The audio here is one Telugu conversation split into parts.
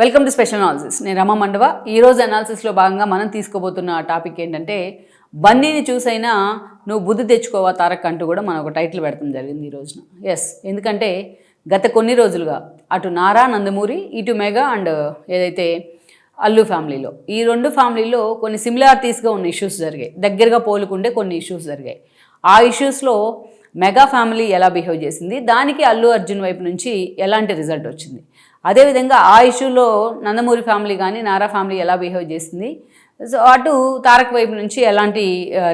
వెల్కమ్ టు స్పెషల్ అనాలిసిస్ నేను రమ మండవ. ఈరోజు అనాలిసిస్లో భాగంగా మనం తీసుకోబోతున్న టాపిక్ ఏంటంటే బన్నీని చూసైనా నువ్వు బుద్ధి తెచ్చుకోవా తారక్ అంటూ కూడా మనం ఒక టైటిల్ పెడతాం జరిగింది ఈ రోజున. ఎస్ ఎందుకంటే గత కొన్ని రోజులుగా అటు నారా నందమూరి ఇటు మెగా అండ్ ఏదైతే అల్లు ఫ్యామిలీలో. ఈ రెండు ఫ్యామిలీలో కొన్ని సిమిలారిటీస్గా ఉన్న ఇష్యూస్ జరిగాయి. దగ్గరగా పోలుకుంటే కొన్ని ఇష్యూస్ జరిగాయి. ఆ ఇష్యూస్లో మెగా ఫ్యామిలీ ఎలా బిహేవ్ చేసింది? దానికి అల్లు అర్జున్ వైపు నుంచి ఎలాంటి రిజల్ట్ వచ్చింది? అదేవిధంగా ఆ ఇష్యూలో నందమూరి ఫ్యామిలీ కానీ నారా ఫ్యామిలీ ఎలా బిహేవ్ చేసింది సో అటు తారక్ వైపు నుంచి ఎలాంటి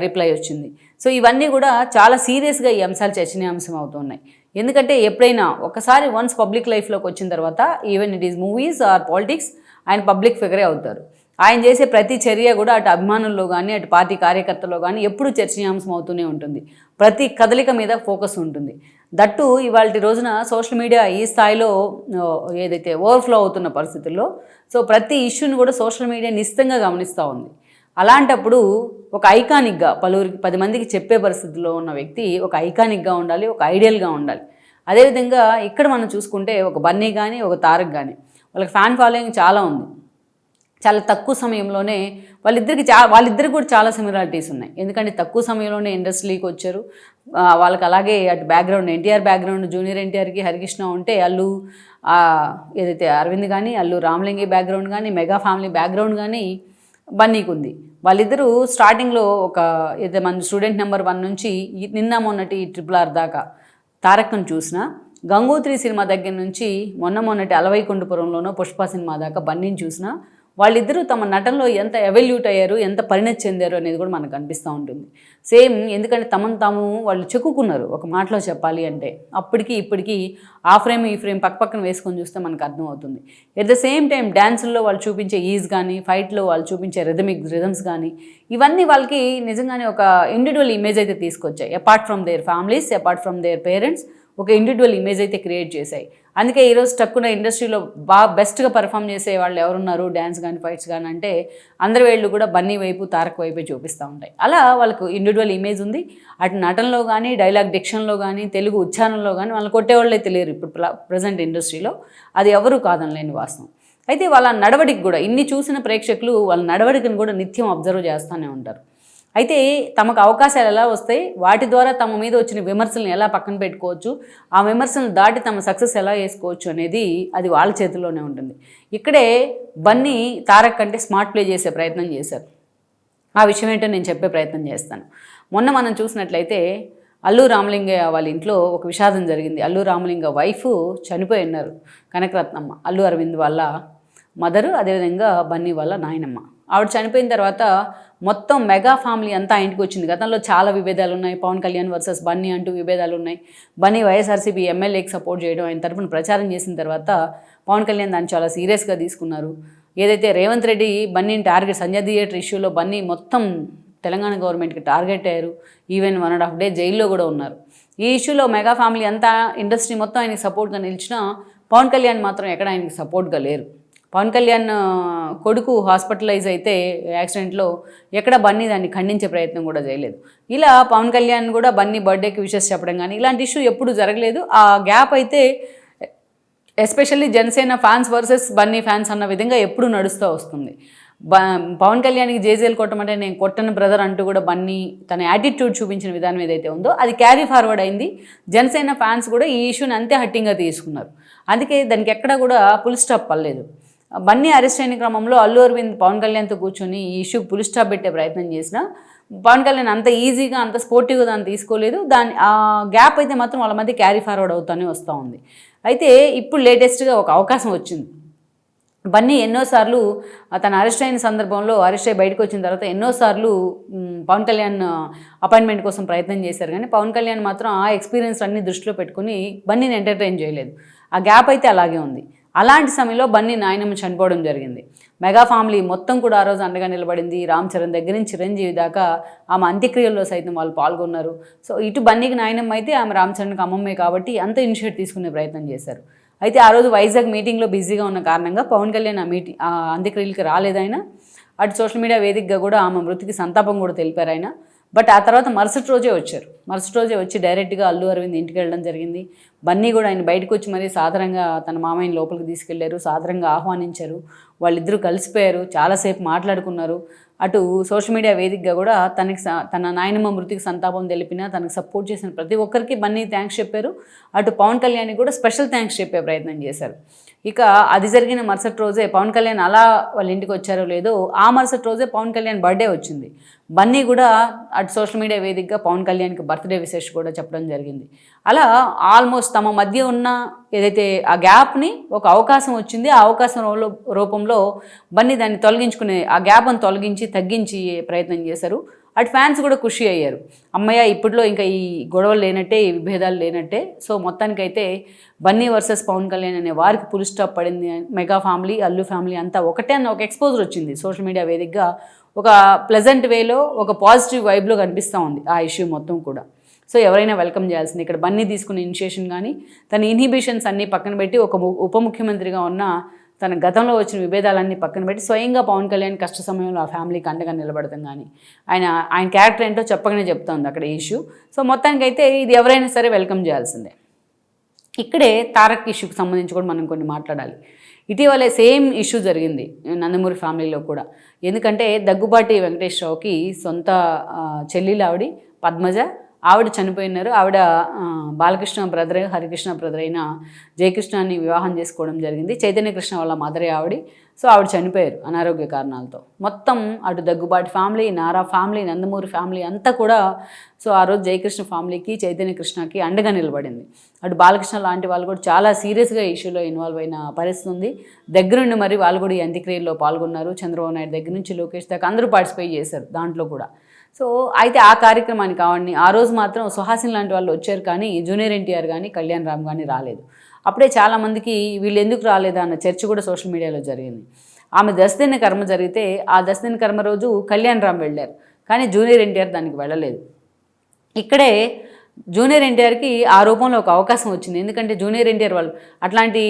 రిప్లై వచ్చింది? సో ఇవన్నీ కూడా చాలా సీరియస్గా ఈ అంశాలు చర్చనీయాంశం అవుతున్నాయి. ఎందుకంటే ఎప్పుడైనా ఒకసారి వన్స్ పబ్లిక్ లైఫ్లోకి వచ్చిన తర్వాత even it is movies or politics ఆయన పబ్లిక్ ఫిగరే అవుతారు. ఆయన చేసే ప్రతి చర్య కూడా అటు అభిమానుల్లో కానీ అటు పార్టీ కార్యకర్తల్లో కానీ ఎప్పుడు చర్చనీయాంశం అవుతూనే ఉంటుంది. ప్రతి కదలిక మీద ఫోకస్ ఉంటుంది. దట్టు ఇవాళ రోజున సోషల్ మీడియా ఈ స్థాయిలో ఏదైతే ఓవర్ఫ్లో అవుతున్న పరిస్థితుల్లో సో ప్రతి ఇష్యూని కూడా సోషల్ మీడియా నిశ్చితంగా గమనిస్తూ ఉంది. అలాంటప్పుడు ఒక ఐకానిక్గా పలువురికి పది మందికి చెప్పే పరిస్థితిలో ఉన్న వ్యక్తి ఒక ఐకానిక్గా ఉండాలి ఒక ఐడియల్గా ఉండాలి. అదేవిధంగా ఇక్కడ మనం చూసుకుంటే ఒక బన్నీ కానీ ఒక తారక్ కానీ వాళ్ళకి ఫ్యాన్ ఫాలోయింగ్ చాలా ఉంది. చాలా తక్కువ సమయంలోనే వాళ్ళిద్దరికి చా వాళ్ళిద్దరికి కూడా చాలా సిమిలారిటీస్ ఉన్నాయి. ఎందుకంటే తక్కువ సమయంలోనే ఇండస్ట్రీకి వచ్చారు. వాళ్ళకి అలాగే అటు బ్యాక్గ్రౌండ్ ఎన్టీఆర్ బ్యాక్గ్రౌండ్ జూనియర్ ఎన్టీఆర్కి హరికృష్ణ ఉంటే అల్లు ఏదైతే అరవింద్ కానీ అల్లు రామలింగి బ్యాక్గ్రౌండ్ కానీ మెగా ఫ్యామిలీ బ్యాక్గ్రౌండ్ కానీ బన్నీకి ఉంది. వాళ్ళిద్దరూ స్టార్టింగ్లో ఒక ఏదైతే మన స్టూడెంట్ నెంబర్ వన్ నుంచి ఈ- నిన్న మొన్నటి ట్రిపుల్ ఆర్ దాకా తారక్ను చూసిన గంగోత్రి సినిమా దగ్గర నుంచి మొన్న మొన్నటి అలవైకుంఠపురంలోనో పుష్ప సినిమా దాకా బన్నీని చూసిన వాళ్ళిద్దరూ తమ నటనలో ఎంత ఎవల్యూట్ అయ్యారు ఎంత పరిణతి చెందారు అనేది కూడా మనకు అనిపిస్తూ ఉంటుంది. సేమ్ ఎందుకంటే తమను తాము వాళ్ళు చెక్కుకున్నారు ఒక మాటలో చెప్పాలి అంటే. అప్పటికి ఇప్పటికీ ఆ ఫ్రేమ్ ఈ ఫ్రేమ్ పక్క పక్కన వేసుకొని చూస్తే మనకు అర్థమవుతుంది. ఎట్ ద సేమ్ టైం డ్యాన్సుల్లో వాళ్ళు చూపించే ఈజ్ కానీ ఫైట్లో వాళ్ళు చూపించే రిథమిక్ రిథమ్స్ కానీ ఇవన్నీ వాళ్ళకి నిజంగానే ఒక ఇండివిజువల్ ఇమేజ్ అయితే తీసుకొచ్చాయి. Apart from their families apart from their parents ఒక ఇండివిజువల్ ఇమేజ్ అయితే క్రియేట్ చేశాయి. అందుకే ఈరోజు టక్కున ఇండస్ట్రీలో బాగా బెస్ట్గా పర్ఫామ్ చేసే వాళ్ళు ఎవరున్నారు? డ్యాన్స్ కానీ ఫైట్స్ కానీ అంటే అందరి వేళ్ళు కూడా బన్నీ వైపు తారక్ వైపే చూపిస్తూ ఉంటాయి. అలా వాళ్ళకు ఇండివిజువల్ ఇమేజ్ ఉంది. అటు నటనలో కానీ డైలాగ్ డిక్షన్లో కానీ తెలుగు ఉచ్చారణలో కానీ వాళ్ళు కొట్టేవాళ్ళే తెలియరు ఇప్పుడు ప్రజెంట్ ఇండస్ట్రీలో అది ఎవరు కాదనలేని వాస్తవం. అయితే వాళ్ళ నడవడికి కూడా ఇన్ని చూసిన ప్రేక్షకులు వాళ్ళ నడవడికను కూడా నిత్యం అబ్జర్వ్ చేస్తూనే ఉంటారు. అయితే తమకు అవకాశాలు ఎలా వస్తాయి? వాటి ద్వారా తమ మీద వచ్చిన విమర్శలను ఎలా పక్కన పెట్టుకోవచ్చు? ఆ విమర్శలను దాటి తమ సక్సెస్ ఎలా చేసుకోవచ్చు అనేది అది వాళ్ళ చేతిలోనే ఉంటుంది. ఇక్కడే బన్నీ తారక్ కంటే స్మార్ట్ ప్లే చేసే ప్రయత్నం చేశారు. ఆ విషయం ఏంటో నేను చెప్పే ప్రయత్నం చేస్తాను. మొన్న మనం చూసినట్లయితే అల్లు రామలింగయ్య వాళ్ళ ఇంట్లో ఒక విషాదం జరిగింది. అల్లు రామలింగ వైఫ్ చనిపోయి ఉన్నారు. కనకరత్నమ్మ అల్లు అరవింద్ వాళ్ళ మదరు అదేవిధంగా బన్నీ వాళ్ళ నాయనమ్మ. ఆవిడ చనిపోయిన తర్వాత మొత్తం మెగా ఫ్యామిలీ అంతా ఇంటికి వచ్చింది. గతంలో చాలా విభేదాలు ఉన్నాయి. పవన్ కళ్యాణ్ వర్సెస్ బన్నీ అంటూ విభేదాలు ఉన్నాయి. బన్నీ వైఎస్ఆర్సీపీ ఎమ్మెల్యేకి సపోర్ట్ చేయడం ఆయన తరఫున ప్రచారం చేసిన తర్వాత పవన్ కళ్యాణ్ దాన్ని చాలా సీరియస్గా తీసుకున్నారు. ఏదైతే రేవంత్ రెడ్డి బన్నీని టార్గెట్ సంజయ్ థియేటర్ ఇష్యూలో బన్నీ మొత్తం తెలంగాణ గవర్నమెంట్కి టార్గెట్ అయ్యారు. Even one and half day జైల్లో కూడా ఉన్నారు. ఈ ఇష్యూలో మెగా ఫ్యామిలీ అంతా ఇండస్ట్రీ మొత్తం ఆయనకి సపోర్ట్గా నిలిచినా పవన్ కళ్యాణ్ మాత్రం ఎక్కడ ఆయనకి సపోర్ట్గా లేరు. పవన్ కళ్యాణ్ కొడుకు హాస్పిటలైజ్ అయితే యాక్సిడెంట్లో ఎక్కడ బన్నీ దాన్ని ఖండించే ప్రయత్నం కూడా చేయలేదు. ఇలా పవన్ కళ్యాణ్ కూడా బన్నీ బర్త్డేకి విషెస్ చెప్పడం కానీ ఇలాంటి ఇష్యూ ఎప్పుడు జరగలేదు. ఆ గ్యాప్ అయితే especially Janasena fans versus Bunny fans అన్న విధంగా ఎప్పుడు నడుస్తూ వస్తుంది. బ పవన్ కళ్యాణ్కి జేజేలు కొట్టమంటే నేను కొట్టను బ్రదర్ అంటూ కూడా బన్నీ తన యాటిట్యూడ్ చూపించిన విధానం ఏదైతే ఉందో అది క్యారీ ఫార్వర్డ్ అయింది. జనసేన ఫ్యాన్స్ కూడా ఈ ఇష్యూని అంతే హట్టింగ్గా తీసుకున్నారు. అందుకే దానికి ఎక్కడా కూడా పుల్ స్టాప్ పడలేదు. బన్నీ అరెస్ట్ అయిన క్రమంలో అల్లు అరవింద్ పవన్ కళ్యాణ్తో కూర్చొని ఈ ఇష్యూకి పులి స్టాప్ పెట్టే ప్రయత్నం చేసిన. పవన్ కళ్యాణ్ అంత ఈజీగా అంత స్పోర్టివ్గా దాన్ని తీసుకోలేదు. దాని ఆ గ్యాప్ అయితే మాత్రం వాళ్ళ మధ్య క్యారీ ఫార్వర్డ్ అవుతూనే వస్తూ ఉంది. అయితే ఇప్పుడు లేటెస్ట్గా ఒక అవకాశం వచ్చింది. బన్నీ ఎన్నోసార్లు తన అరెస్ట్ అయిన సందర్భంలో అరెస్ట్ అయ్యి బయటకు వచ్చిన తర్వాత ఎన్నోసార్లు పవన్ కళ్యాణ్ అపాయింట్మెంట్ కోసం ప్రయత్నం చేశారు. కానీ పవన్ కళ్యాణ్ మాత్రం ఆ ఎక్స్పీరియన్స్ అన్ని దృష్టిలో పెట్టుకుని బన్నీని ఎంటర్టైన్ చేయలేదు. ఆ గ్యాప్ అయితే అలాగే ఉంది. అలాంటి సమయంలో బన్నీ నాయనమ్మ చనిపోవడం జరిగింది. మెగా ఫ్యామిలీ మొత్తం కూడా ఆ రోజు అండగా నిలబడింది. రామ్ చరణ్ దగ్గర నుంచి చిరంజీవి దాకా ఆమె అంత్యక్రియల్లో సైతం వాళ్ళు పాల్గొన్నారు. సో ఇటు బన్నీకి నాయనమ్మ అయితే ఆమె రామ్ చరణ్కి అమ్మమ్మే కాబట్టి అంత ఇనిషియేట్ తీసుకునే ప్రయత్నం చేశారు. అయితే ఆ రోజు వైజాగ్ మీటింగ్లో బిజీగా ఉన్న కారణంగా పవన్ కళ్యాణ్ ఆ మీటింగ్ ఆ అంత్యక్రియలకి రాలేదైనా. అటు సోషల్ మీడియా వేదికగా కూడా ఆమె మృతికి సంతాపం కూడా తెలిపారు ఆయన. బట్ ఆ తర్వాత మరుసటి రోజే వచ్చారు. మరుసటి రోజే వచ్చి డైరెక్ట్గా అల్లు అరవింద్ ఇంటికి వెళ్ళడం జరిగింది. బన్నీ కూడా ఆయన బయటకు వచ్చి మరీ సాధారణంగా తన మామయ్యని లోపలికి తీసుకెళ్ళారు. సాధారణంగా ఆహ్వానించారు. వాళ్ళిద్దరూ కలిసిపోయారు. చాలాసేపు మాట్లాడుకున్నారు. అటు సోషల్ మీడియా వేదికగా కూడా తనకి స- తన నాయనమ్మ మృతికి సంతాపం తెలిపిన తనకు సపోర్ట్ చేసిన ప్రతి ఒక్కరికి బన్నీ థ్యాంక్స్ చెప్పారు. అటు పవన్ కళ్యాణ్ కూడా స్పెషల్ థ్యాంక్స్ చెప్పే ప్రయత్నం చేశారు. ఇక అది జరిగిన మరుసటి రోజే పవన్ కళ్యాణ్ అలా వాళ్ళ ఇంటికి వచ్చారో లేదో ఆ మరుసటి రోజే పవన్ కళ్యాణ్ బర్త్డే వచ్చింది. బన్నీ కూడా అటు సోషల్ మీడియా వేదికగా పవన్ కళ్యాణ్కి బర్త్డే విశేష్ కూడా చెప్పడం జరిగింది. అలా ఆల్మోస్ట్ తమ మధ్య ఉన్న ఏదైతే ఆ గ్యాప్ని ఒక అవకాశం వచ్చింది ఆ అవకాశం రూపంలో- రూపంలో బన్నీ దాన్ని తొలగించుకునే ఆ గ్యాప్ని తొలగించి తగ్గించి ప్రయత్నం చేశారు. అటు ఫ్యాన్స్ కూడా ఖుషి అయ్యారు. అమ్మయ్య ఇప్పట్లో ఇంకా ఈ గొడవలు లేనట్టే ఈ విభేదాలు లేనట్టే. సో మొత్తానికైతే బన్నీ వర్సెస్ పవన్ కళ్యాణ్ అనే వారికి పులి స్టాప్ పడింది. మెగా ఫ్యామిలీ అల్లు ఫ్యామిలీ అంతా ఒకటే అన్న ఒక ఎక్స్పోజర్ వచ్చింది సోషల్ మీడియా వేదికగా. ఒక ప్లెజెంట్ వేలో ఒక పాజిటివ్ వైబ్లో కనిపిస్తూ ఉంది ఆ ఇష్యూ మొత్తం కూడా. సో ఎవరైనా వెల్కమ్ చేయాల్సింది. ఇక్కడ బన్నీ తీసుకున్న ఇనిషియేషన్ కానీ తన ఇన్హిబిషన్స్ అన్నీ పక్కన పెట్టి ఒక ము- ఉప ముఖ్యమంత్రిగా ఉన్న తన గతంలో వచ్చిన విభేదాలన్నీ పక్కన పెట్టి స్వయంగా పవన్ కళ్యాణ్ కష్ట సమయంలో ఆ ఫ్యామిలీకి అండగా నిలబడతాం కానీ ఆయన ఆయన క్యారెక్టర్ ఏంటో చెప్పగానే చెప్తోంది అక్కడ ఇష్యూ. సో మొత్తానికైతే ఇది ఎవరైనా సరే వెల్కమ్ చేయాల్సిందే. ఇక్కడే తారక్ ఇష్యూకి సంబంధించి కూడా మనం కొన్ని మాట్లాడాలి. ఇటీవలే సేమ్ ఇష్యూ జరిగింది నందమూరి ఫ్యామిలీలో కూడా. ఎందుకంటే దగ్గుబాటి వెంకటేశ్వరరావుకి సొంత చెల్లిలావిడి పద్మజ ఆవిడ చనిపోయినారు. ఆవిడ బాలకృష్ణ బ్రదర్ హరికృష్ణ బ్రదర్ అయిన జయకృష్ణాన్ని వివాహం చేసుకోవడం జరిగింది. చైతన్య కృష్ణ వాళ్ళ మదరే ఆవిడ. సో ఆవిడ చనిపోయారు అనారోగ్య కారణాలతో. మొత్తం అటు Daggubati family Nara family Nandamuri family అంతా కూడా సో ఆ రోజు జయకృష్ణ ఫ్యామిలీకి చైతన్య కృష్ణకి అండగా నిలబడింది. అటు బాలకృష్ణ లాంటి వాళ్ళు కూడా చాలా సీరియస్గా ఇష్యూలో ఇన్వాల్వ్ అయిన పరిస్థితి ఉంది. దగ్గరుండి మరి వాళ్ళు కూడా ఈ అంత్యక్రియల్లో పాల్గొన్నారు. చంద్రబాబు నాయుడు దగ్గర నుంచి లోకేష్ దాకా అందరూ పార్టిసిపేట్ చేశారు దాంట్లో కూడా. సో అయితే ఆ కార్యక్రమానికి కావండి. ఆ రోజు మాత్రం సుహాసిన్ లాంటి వాళ్ళు వచ్చారు కానీ జూనియర్ ఎన్టీఆర్ కానీ కళ్యాణ్ రామ్ కానీ రాలేదు. అప్పుడే చాలామందికి వీళ్ళు ఎందుకు రాలేదా అన్న చర్చ కూడా సోషల్ మీడియాలో జరిగింది. ఆమె దశదిన కర్మ జరిగితే ఆ దశదిన కర్మ రోజు కళ్యాణ్ రామ్ వెళ్ళారు. కానీ జూనియర్ ఎన్టీఆర్ దానికి వెళ్ళలేదు. ఇక్కడే జూనియర్ ఎన్టీఆర్కి ఆ రూపంలో ఒక అవకాశం వచ్చింది. ఎందుకంటే జూనియర్ ఎన్టీఆర్ వాళ్ళు అట్లాంటి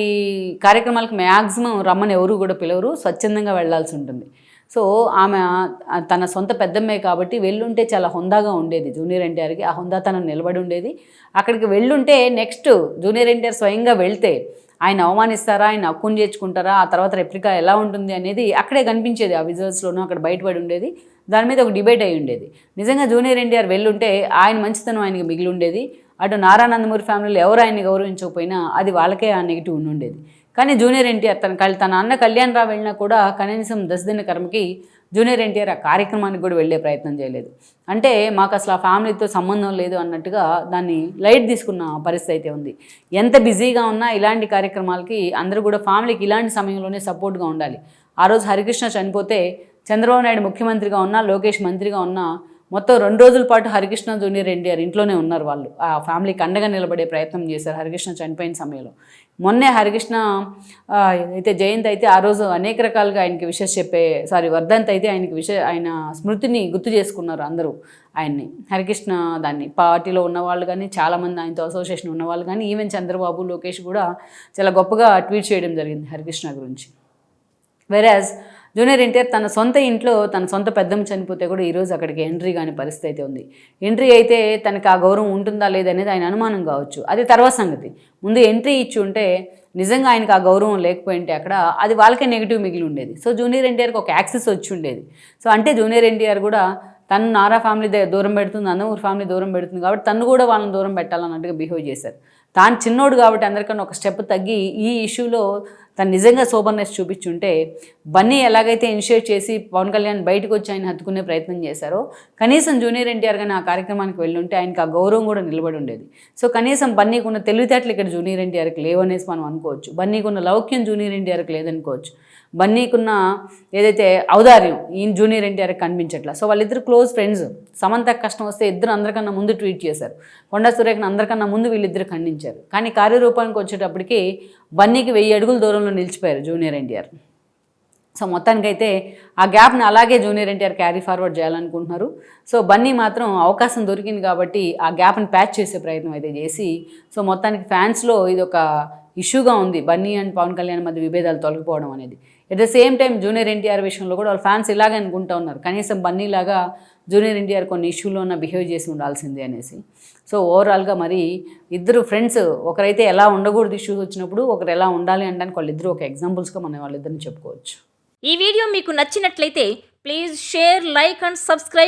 కార్యక్రమాలకు మ్యాక్సిమం రమ్మని ఎవరు కూడా పిలవరు. స్వచ్ఛందంగా వెళ్ళాల్సి ఉంటుంది. సో ఆమె తన సొంత పెద్దమ్మే కాబట్టి వెళ్ళుంటే చాలా హుందాగా ఉండేది జూనియర్ ఎన్టీఆర్కి ఆ హుందాతనం నిలబడి ఉండేది. అక్కడికి వెళ్ళుంటే నెక్స్ట్ జూనియర్ ఎన్టీఆర్ స్వయంగా వెళ్తే ఆయన అవమానిస్తారా ఆయన అక్కుని చేర్చుకుంటారా ఆ తర్వాత రెప్లికా ఎలా ఉంటుంది అనేది అక్కడే కనిపించేది. ఆ విజువల్స్లోనూ అక్కడ బయటపడి ఉండేది. దాని మీద ఒక డిబేట్ అయి ఉండేది. నిజంగా జూనియర్ ఎన్టీఆర్ వెళ్ళుంటే ఆయన మంచితనం ఆయనకి మిగిలి ఉండేది. అటు నారానందమూరి ఫ్యామిలీలో ఎవరు ఆయన్ని గౌరవించకపోయినా అది వాళ్ళకే ఆ నెగిటివ్ ఉండి ఉండేది. కానీ జూనియర్ ఎన్టీఆర్ తన కళ్ళు తన అన్న కళ్యాణ్ రావు వెళ్ళినా కూడా కనీసం దశదిన కర్మకి జూనియర్ ఎన్టీఆర్ ఆ కార్యక్రమానికి కూడా వెళ్ళే ప్రయత్నం చేయలేదు. అంటే మాకు అసలు ఆ ఫ్యామిలీతో సంబంధం లేదు అన్నట్టుగా దాన్ని లైట్ తీసుకున్న పరిస్థితి అయితే ఉంది. ఎంత బిజీగా ఉన్నా ఇలాంటి కార్యక్రమాలకి అందరూ కూడా ఫ్యామిలీకి ఇలాంటి సమయంలోనే సపోర్ట్గా ఉండాలి. ఆ రోజు హరికృష్ణ చనిపోతే చంద్రబాబు నాయుడు ముఖ్యమంత్రిగా ఉన్నా లోకేష్ మంత్రిగా ఉన్నా మొత్తం రెండు రోజుల పాటు హరికృష్ణ జూనియర్ ఎన్టీఆర్ ఇంట్లోనే ఉన్నారు వాళ్ళు. ఆ ఫ్యామిలీకి అండగా నిలబడే ప్రయత్నం చేశారు హరికృష్ణ చనిపోయిన సమయంలో. మొన్నే హరికృష్ణ అయితే జయంత్ అయితే ఆ రోజు అనేక రకాలుగా ఆయనకి విషెస్ చెప్పే సారీ వర్ధంత్ అయితే ఆయనకి విష ఆయన స్మృతిని గుర్తు చేసుకున్నారు అందరూ ఆయన్ని. హరికృష్ణ దాన్ని పార్టీలో ఉన్నవాళ్ళు కానీ చాలామంది ఆయనతో అసోసియేషన్ ఉన్నవాళ్ళు కానీ ఈవెన్ చంద్రబాబు లోకేష్ కూడా చాలా గొప్పగా ట్వీట్ చేయడం జరిగింది హరికృష్ణ గురించి. వెరాజ్ జూనియర్ ఎన్టీఆర్ తన సొంత ఇంట్లో తన సొంత పెద్దమ్మ చనిపోతే కూడా ఈరోజు అక్కడికి ఎంట్రీ కాని పరిస్థితి అయితే ఉంది. ఎంట్రీ అయితే తనకి ఆ గౌరవం ఉంటుందా లేదనేది ఆయన అనుమానం కావచ్చు. అది తర్వాత సంగతి. ముందు ఎంట్రీ ఇచ్చి ఉంటే నిజంగా ఆయనకు ఆ గౌరవం లేకపోయింటే అక్కడ అది వాళ్ళకే నెగిటివ్ మిగిలి ఉండేది. సో జూనియర్ ఎన్టీఆర్కి ఒక యాక్సెస్ వచ్చి ఉండేది. సో అంటే జూనియర్ ఎన్టీఆర్ కూడా తను నారా ఫ్యామిలీ దూరం పెడుతుంది అన్న ఊరి ఫ్యామిలీ దూరం పెడుతుంది కాబట్టి తను కూడా వాళ్ళని దూరం పెట్టాలన్నట్టుగా బిహేవ్ చేశారు. తాను చిన్నోడు కాబట్టి అందరికన్నా ఒక స్టెప్ తగ్గి ఈ ఇష్యూలో తను నిజంగా సోబర్నెస్ చూపించుంటే బన్నీ ఎలాగైతే ఇనిషియేట్ చేసి పవన్ కళ్యాణ్ బయటకు వచ్చి ఆయన హత్తుకునే ప్రయత్నం చేశారో కనీసం జూనియర్ ఎన్టీఆర్ కానీ ఆ కార్యక్రమానికి వెళ్ళుంటే ఆయనకు ఆయనకి ఆ గౌరవం కూడా నిలబడి ఉండేది. సో కనీసం బన్నీకున్న తెలివితేటలు ఇక్కడ జూనియర్ ఎన్టీఆర్కి లేవనేసి మనం అనుకోవచ్చు. బన్నీకున్న లౌక్యం జూనియర్ ఎన్టీఆర్కి లేదనుకోవచ్చు. బన్నీకున్న ఏదైతే ఔదార్యం ఈయన జూనియర్ ఎన్టీఆర్ కనిపించట్లా. సో వాళ్ళిద్దరు క్లోజ్ ఫ్రెండ్స్. సమంత కష్టం వస్తే ఇద్దరు అందరికన్నా ముందు ట్వీట్ చేశారు. కొండా సురేఖను అందరికన్నా ముందు వీళ్ళిద్దరు ఖండించారు. కానీ కార్యరూపానికి వచ్చేటప్పటికి బన్నీకి వెయ్యి అడుగుల దూరంలో నిలిచిపోయారు జూనియర్ ఎన్టీఆర్. సో మొత్తానికైతే ఆ గ్యాప్ని అలాగే జూనియర్ ఎన్టీఆర్ క్యారీ ఫార్వర్డ్ చేయాలనుకుంటున్నారు. సో బన్నీ మాత్రం అవకాశం దొరికింది కాబట్టి ఆ గ్యాప్ని ప్యాచ్ చేసే ప్రయత్నం అయితే చేసి సో మొత్తానికి ఫ్యాన్స్లో ఇది ఒక ఇష్యూగా ఉంది బన్నీ అండ్ పవన్ కళ్యాణ్ మధ్య విభేదాలు తొలగిపోవడం అనేది. At the same time junior NTR విషయంలో కూడా వాళ్ళ ఫ్యాన్స్ ఇలాగే అనుకుంటా ఉన్నారు. కనీసం బన్నీలాగా జూనియర్ ఎన్టీఆర్ కొన్ని ఇష్యూలో ఉన్న బిహేవ్ చేసి ఉండాల్సిందే అనేసి. సో ఓవరాల్గా మరి ఇద్దరు ఫ్రెండ్స్ ఒకరైతే ఎలా ఉండకూడదు ఇష్యూస్ వచ్చినప్పుడు ఒకరు ఎలా ఉండాలి అనడానికి వాళ్ళిద్దరూ ఒక ఎగ్జాంపుల్స్గా మనం వాళ్ళిద్దరిని చెప్పుకోవచ్చు. ఈ వీడియో మీకు నచ్చినట్లయితే please share like and subscribe